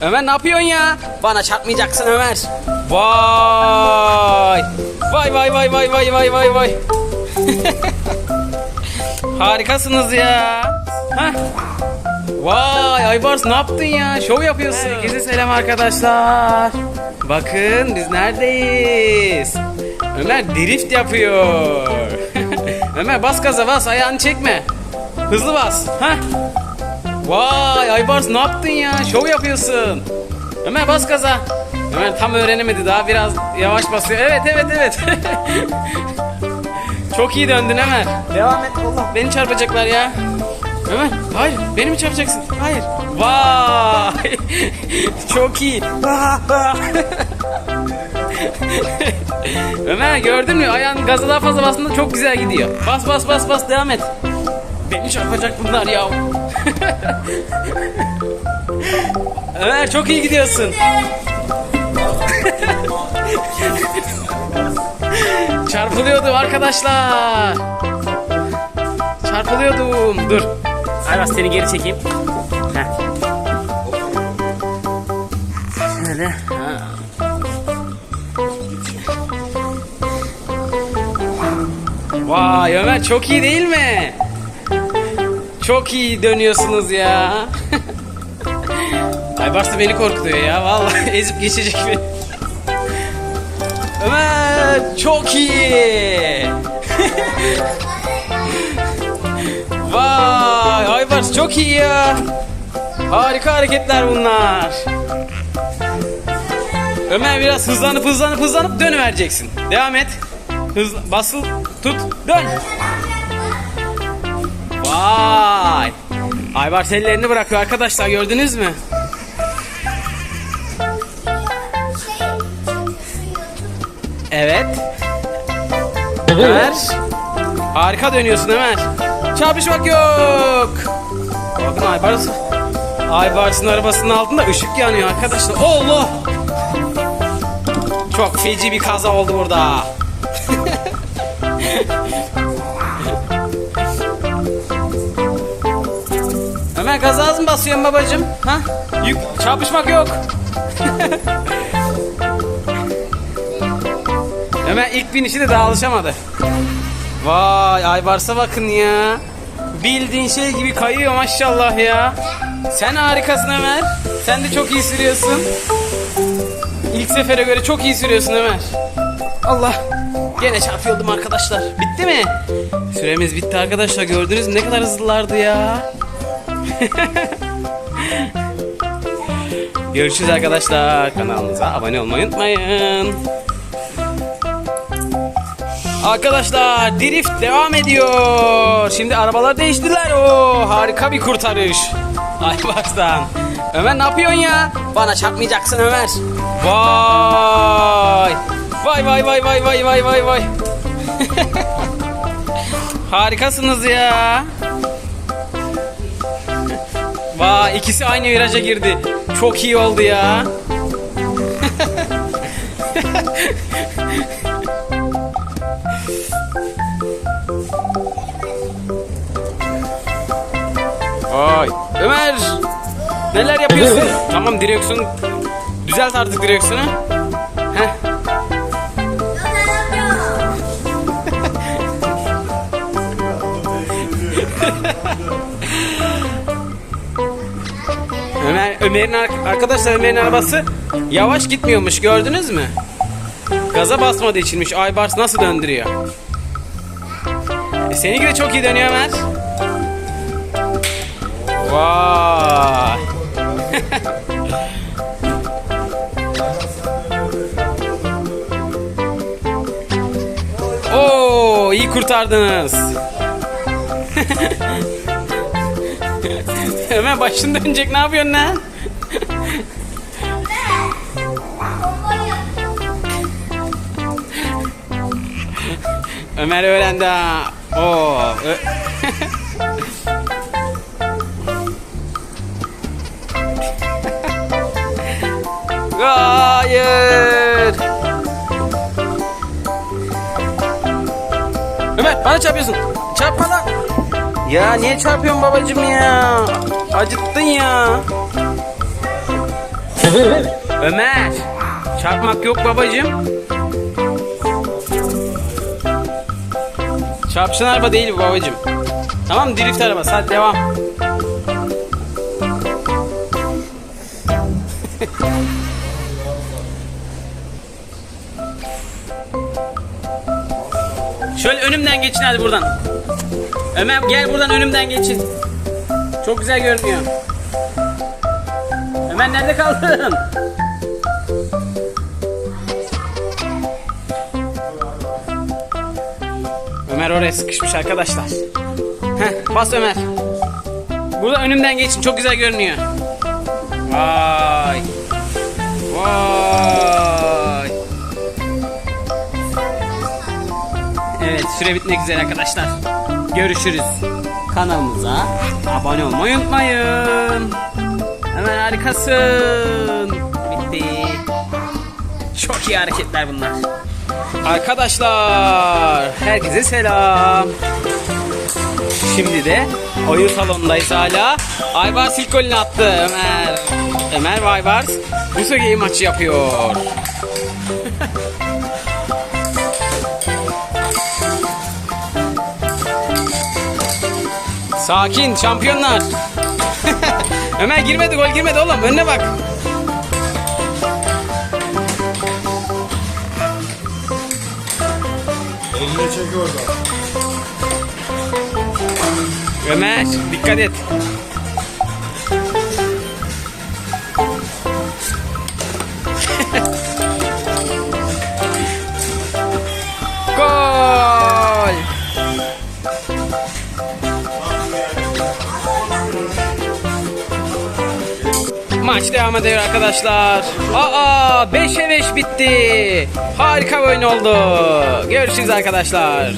Ömer ne yapıyorsun ya? Bana çarpmayacaksın Ömer. Vay. Vay vay vay vay vay vay vay vay. Harikasınız ya. Hah. Vay Aybars ne yaptın ya? Şov yapıyorsun. Herkese selam arkadaşlar. Bakın biz neredeyiz? Ömer drift yapıyor. Ömer bas gaza bas ayağını çekme. Hızlı bas. Hah. Vay Aybars ne yaptın ya? Şov yapıyorsun. Ömer bas gaza. Ömer tam öğrenemedi daha biraz yavaş basıyor. Evet evet evet. Çok iyi döndün Ömer. Devam et Allah. Beni çarpacaklar ya. Ömer hayır beni mi çarpacaksın? Hayır. Vay. Çok iyi. Ömer gördün mü? Ayağın gazı daha fazla bastığında çok güzel gidiyor. Bas bas bas bas devam et. Beni çarpacak bunlar ya. Ömer çok iyi gidiyorsun. Çarpılıyordum arkadaşlar. Çarpılıyordum. Dur. Ayvaz seni geri çekeyim. Heh. Şöyle. Vay Ömer çok iyi değil mi? Çok iyi dönüyorsunuz ya. Aybars da beni korkutuyor ya. Vallahi ezip geçecek beni. Ömer çok iyi. Vay Aybars çok iyi ya. Harika hareketler bunlar. Ömer biraz hızlanıp hızlanıp hızlanıp dönüvereceksin. Devam et. Hız basıl tut dön. Vay. Aybars ellerini bırakıyor arkadaşlar gördünüz mü? Evet. Ömer. Harika dönüyorsun Ömer. Çarpışmak yok. Bakın Aybars. Aybars'ın arabasının altında ışık yanıyor arkadaşlar. Allah. Çok feci bir kaza oldu burada. Ömer gaza az mı basıyorsun babacım? Ha? Yük, çarpışmak yok. Ömer ilk binişi de daha alışamadı. Vay Aybars'a bakın ya. Bildiğin şey gibi kayıyor maşallah ya. Sen harikasın Ömer. Sen de çok iyi sürüyorsun. İlk sefere göre çok iyi sürüyorsun Ömer. Allah. Gene çarpıyordum arkadaşlar. Bitti mi? Süremiz bitti arkadaşlar. Gördünüz mü ne kadar hızlılardı ya. Görüşürüz arkadaşlar. Kanalımıza abone olmayı unutmayın. Arkadaşlar drift devam ediyor. Şimdi arabalar değiştiler. O harika bir kurtarış. Ay baştan. Ömer ne yapıyorsun ya? Bana çarpmayacaksın Ömer. Vay. Vay vay vay vay vay vay vay vay. Harikasınız ya. Vay ikisi aynı viraja girdi. Çok iyi oldu ya. Vay. Ömer. Neler yapıyorsun? tamam direksiyon. Düzelt artık direksiyonu. Ömer, Ömer'in ar- arkadaşlar Ömer'in arabası yavaş gitmiyormuş gördünüz mü? Gaza basmadığı içinmiş. Aybars nasıl döndürüyor? E, seninki de çok iyi dönüyor Ömer. Vay. Oo, iyi kurtardınız. Hemen başın dönecek ne yapıyorsun lan? Ömer öğrendi ha. Oo. Hayır. Ömer bana çarpıyorsun. Çarpma lan. Ya niye çarpıyorsun babacım ya? Acıttın ya. Ömer. Çarpmak yok babacığım. Çarpışan araba değil bu babacığım. Tamam drift arabası hadi devam. Şöyle önümden geçin hadi buradan. Ömer gel buradan önümden geçin. Çok güzel görünüyor. Ömer nerede kaldın? Ömer oraya sıkışmış arkadaşlar. Heh, bas Ömer. Burada önümden geçin çok güzel görünüyor. Vay. Vay. Evet süre bitmek üzere arkadaşlar. Görüşürüz. Kanalımıza abone olmayı unutmayın. Hemen harikasın. Bitti. Çok iyi hareketler bunlar. Arkadaşlar herkese selam. Şimdi de oyun salonundayız hala. Aybars ilk golünü attı Ömer. Ömer ve Aybars bu game maçı yapıyor. Sakin şampiyonlar. Ömer girmedi gol girmedi oğlum önüne bak. Eline çek orada. Ömer dikkat et. Maç devam ediyor arkadaşlar. Aa 5'e 5 bitti. Harika bir oyun oldu. Görüşürüz arkadaşlar.